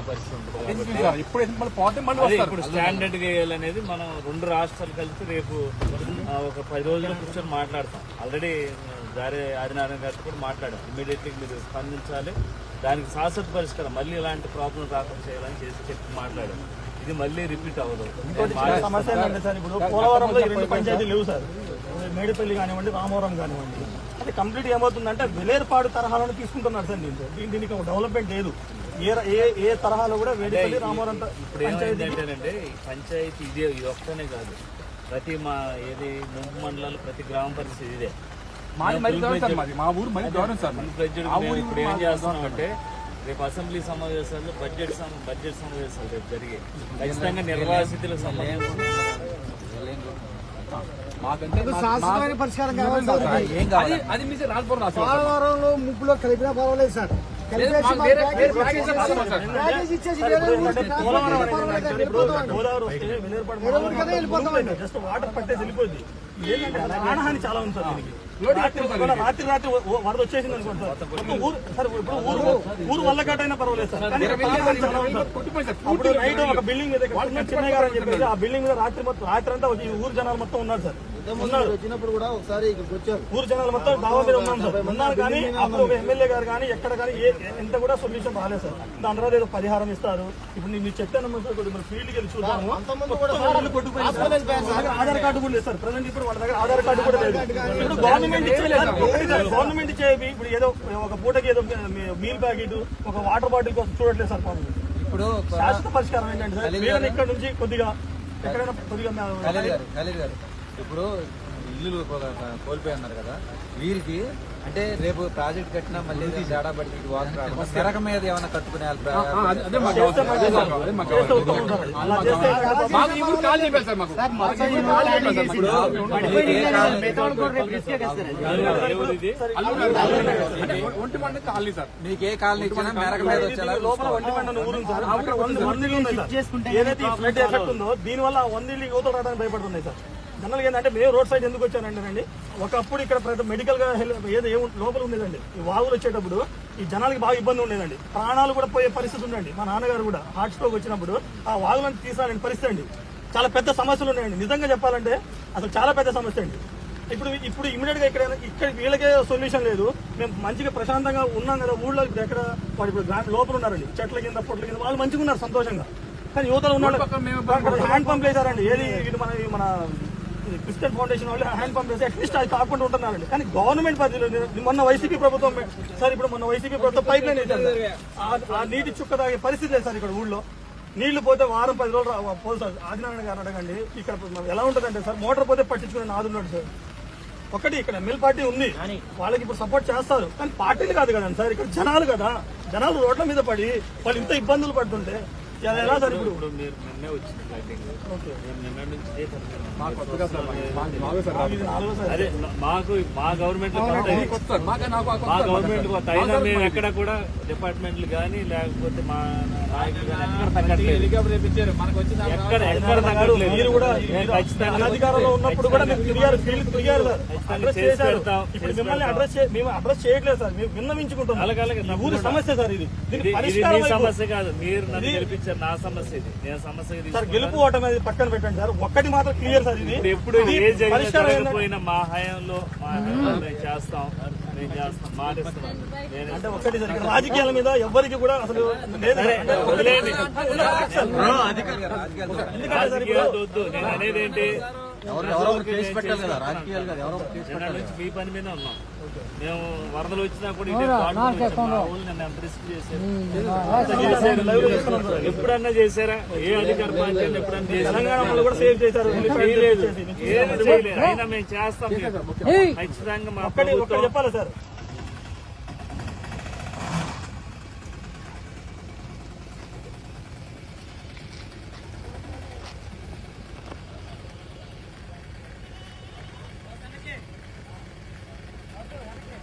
పోయే పరిస్థితి ఉంటుంది ఇప్పుడు మళ్ళీ పోతే మళ్ళీ అదే వస్తారు. ఇప్పుడు స్టాండర్డ్ వేయాలనేది మనం రెండు రాష్ట్రాలు కలిసి రేపు ఒక పది రోజులు కూర్చొని మాట్లాడతాం. ఆల్రెడీ దారి ఆదినారాయణ గారితో కూడా మాట్లాడాం. ఇమీడియట్లీ మీరు స్పందించాలి. దానికి శాశ్వత పరిష్కారం. మళ్ళీ ఇలాంటి ప్రాబ్లం రాకుండా చేయాలని చేసి చెప్పి మాట్లాడాం. ఇది మళ్ళీ రిపీట్ అవ్వదు. సమస్య ఏంటంటే సార్ ఇప్పుడు పోలవరంలో ఈ రెండు పంచాయతీలు లేవు సార్. మేడిపల్లి కానివ్వండి రామవరం కానివ్వండి. అది కంప్లీట్ ఏమవుతుందంటే వెలేరుపాడు తరహాలను తీసుకుంటున్నారు సార్ దీంతో దీని- దీనికి ఒక డెవలప్మెంట్ లేదు. ఏ ఏ ఏ తరహాలో కూడా వేడిపల్లి రామవరం ఇప్పుడు ఈ పంచాయతీ ఇదే ఇది ఒక్కనే కాదు. ప్రతి మా ఏది ముంపు మండలాలు ప్రతి గ్రామ పరిస్థితి ఇదే. మాది మరి గవర్నమెంట్ సార్ మాది. మా ఊరు మరి గవర్నమెంట్ సార్ ఇప్పుడు ఏం చేస్తున్నాం అంటే రేపు అసెంబ్లీ సమావేశాల్లో బడ్జెట్ బడ్జెట్ సమావేశాలు రేపు జరిగే. ఖచ్చితంగా నిర్వాసితులకు సంబంధించి. శాశ్వతమైన పరిష్కారం కావాలి సార్. అది అది మీ రాజపురం పోలవరంలో ముప్పులో కలిపినా పర్వాలేదు సార్. జస్ట్ వాటర్ పట్టేసి వెళ్ళిపోద్ది ఏంటంటే ప్రాణహాని చాలా ఉంది సార్ దీనికి రాత్రి రాత్రి వరద వచ్చేసింది అనుకోండి సార్ ఊరు సార్ ఇప్పుడు ఊరు ఊరు వల్లకట్టైనా పర్వాలేదు సార్ అప్పుడు నైట్ ఒక బిల్డింగ్ మీద చిన్న చిన్నయ్య గారు అని చెప్పేసి ఆ బిల్డింగ్ మీద రాత్రి మొత్తం రాత్రి అంతా ఊరు జనాలు మొత్తం ఉన్నారు సార్ వచ్చినప్పుడు కూడా ఒకసారి ఇక్కడికి వచ్చారు. ఊరు జనాలు మొత్తం దావా మీద ఉన్నాం సార్ ఉన్నారు కానీ అప్పుడు ఒక ఎమ్మెల్యే గారు కానీ ఎక్కడ కానీ ఏ ఎంత కూడా సొల్యూషన్ రాలేదు సార్. దాని తర్వాత ఏదో పరిహారం ఇస్తారు. ఇప్పుడు నేను చెప్తాను సార్ కొద్దిగా ఫీల్డ్కి వెళ్ళి చూద్దాము. ఆధార్ కార్డు కూడా లేదు సార్. ప్రజెంట్ ఇప్పుడు వాళ్ళ దగ్గర ఆధార్ కార్డు కూడా లేదు. ఇప్పుడు గవర్నమెంట్ గవర్నమెంట్ ఇచ్చేవి ఇప్పుడు ఏదో ఒక పూటకి ఏదో మీల్ ప్యాకెట్ ఒక వాటర్ బాటిల్ కోసం చూడట్లేదు సార్ పాపం. ఇప్పుడు శాశ్వత పరిష్కారం ఏంటంటే సార్ ఇక్కడ నుంచి కొద్దిగా ఎక్కడైనా కొద్దిగా ఇప్పుడు ఇల్లులు కో- కోల్పోయి అన్నారు కదా వీరికి అంటే రేపు ప్రాజెక్ట్ కట్టినా మళ్ళీ తేడా పడి వీటి వాటర్ తెరక మీద ఏమైనా కట్టుకునే మాకు ఏ కాలనీ- ఇచ్చినా మెరక మీద వచ్చేలా లోపల అక్కడ వంద ఇల్లు ఉన్నాయి సార్ ఏదైతే ఈ ఫ్లడ్ ఎఫెక్ట్ ఉందో దీని వల్ల వంద ఇల్లు యువతలు రావడానికి భయపడుతున్నాయి సార్. జనరల్ ఏంటంటే మేము రోడ్ సైడ్ ఎందుకు వచ్చానంటేనండి ఒకప్పుడు ఇక్కడ ప్రతి మెడికల్గా హెల్ప్ ఏదో ఏం లోపల ఉండేదండి. ఈ వాగులు వచ్చేటప్పుడు ఈ జనాలకి బాగా ఇబ్బంది ఉండేదండి. ప్రాణాలు కూడా పోయే పరిస్థితి ఉందండి మా నాన్నగారు కూడా హార్ట్ స్ట్రోక్ వచ్చినప్పుడు ఆ వాగులను తీసాలని పరిస్థితి అండి. చాలా పెద్ద సమస్యలు ఉన్నాయండి. నిజంగా చెప్పాలంటే అసలు చాలా పెద్ద సమస్య అండి. ఇప్పుడు ఇప్పుడు ఇమీడియట్గా ఇక్కడ ఇక్కడ వీళ్ళకే సొల్యూషన్ లేదు. మేము మంచిగా ప్రశాంతంగా ఉన్నాం కదా ఊళ్ళో. ఇప్పుడు ఎక్కడ వాడు ఇప్పుడు లోపల ఉన్నారండి. చెట్ల కింద పొట్ల కింద వాళ్ళు మంచిగా ఉన్నారు సంతోషంగా. కానీ యువతలు మేము హ్యాండ్ పంప్ వేశారండి. ఏది ఇది మన మన క్రిస్టియన్ ఫౌండేషన్ వాళ్ళు హ్యాండ్ పంప్ వేసి అట్లీస్ట్ అది కాకుండా ఉంటున్నారండి. కానీ గవర్నమెంట్ పరిధిలో నేను- మొన్న వైసీపీ ప్రభుత్వం సార్ ఇప్పుడు మొన్న వైసీపీ ప్రభుత్వం పైప్ లైన్. ఆ- నీటి చుక్క తాగే పరిస్థితి లేదు సార్ ఇక్కడ ఊళ్ళో. నీళ్ళు పోతే వారం పది రోజులు పోదు సార్ ఆదినారాయణ గారు అడగండి. ఇక్కడ ఎలా ఉంటుందంటే సార్ మోటార్ పోతే పట్టించుకునే నాదున్నాడు సార్. ఒకటి ఇక్కడ ఎమ్మెల్యే పార్టీ ఉంది. వాళ్ళకి ఇప్పుడు సపోర్ట్ చేస్తారు. కానీ పార్టీలు కాదు కదండి సార్ ఇక్కడ జనాలు కదా. జనాలు రోడ్ల మీద పడి వాళ్ళు ఇంత ఇబ్బందులు పడుతుంటే ఎలా సార్ ఇప్పుడు? ఇప్పుడు మీరు నిన్నే వచ్చింది నిన్న నుంచి. మాకు అదే మా గవర్నమెంట్ మా. గవర్నమెంట్ అయినా మేము ఎక్కడ కూడా డిపార్ట్మెంట్లు కానీ లేకపోతే మా కూడా మేము అనధికారంలో ఉన్నప్పుడు కూడా మీరు తిరిగారు ఫీల్డ్ ఖచ్చితంగా అడ్రస్ చేశారు. ఇప్పుడు మిమ్మల్ని. అడ్రస్ మేము అడ్రస్ చేయట్లేదు సార్. మేము విన్నవించుకుంటున్నాం అలాగే, ఊరి సమస్య సార్ ఇది. దీనికి సమస్య కాదు. మీరు నన్ను గెలిపించారు. నా సమస్య ఇది. నేను సమస్య సార్ గెలుపు ఓటమి అనేది పక్కన పెట్టండి సార్. ఒక్కటి మాత్రం క్లియర్ సార్ ఇది. ఎప్పుడు ఏ జరిగినా మా హయాంలో మా హయాంలో మేము చేస్తాం. అంటే ఇక్కడ రాజకీయాల మీద ఎవరికి కూడా అసలు లేదు మీ పని మీద ఉన్నాం. మేము వరదలు వచ్చినా కూడా ఎంత రిస్క్ చేశారు. ఎప్పుడన్నా చేశారా? ఏ అధికార పార్టీ ఎప్పుడన్నా చేశారా? కూడా సేవ్ చేశారు. చేయలేదు. చేయలేదు. అయినా మేము చేస్తాం. ఖచ్చితంగా మా చెప్పాలి సార్? Okay, okay.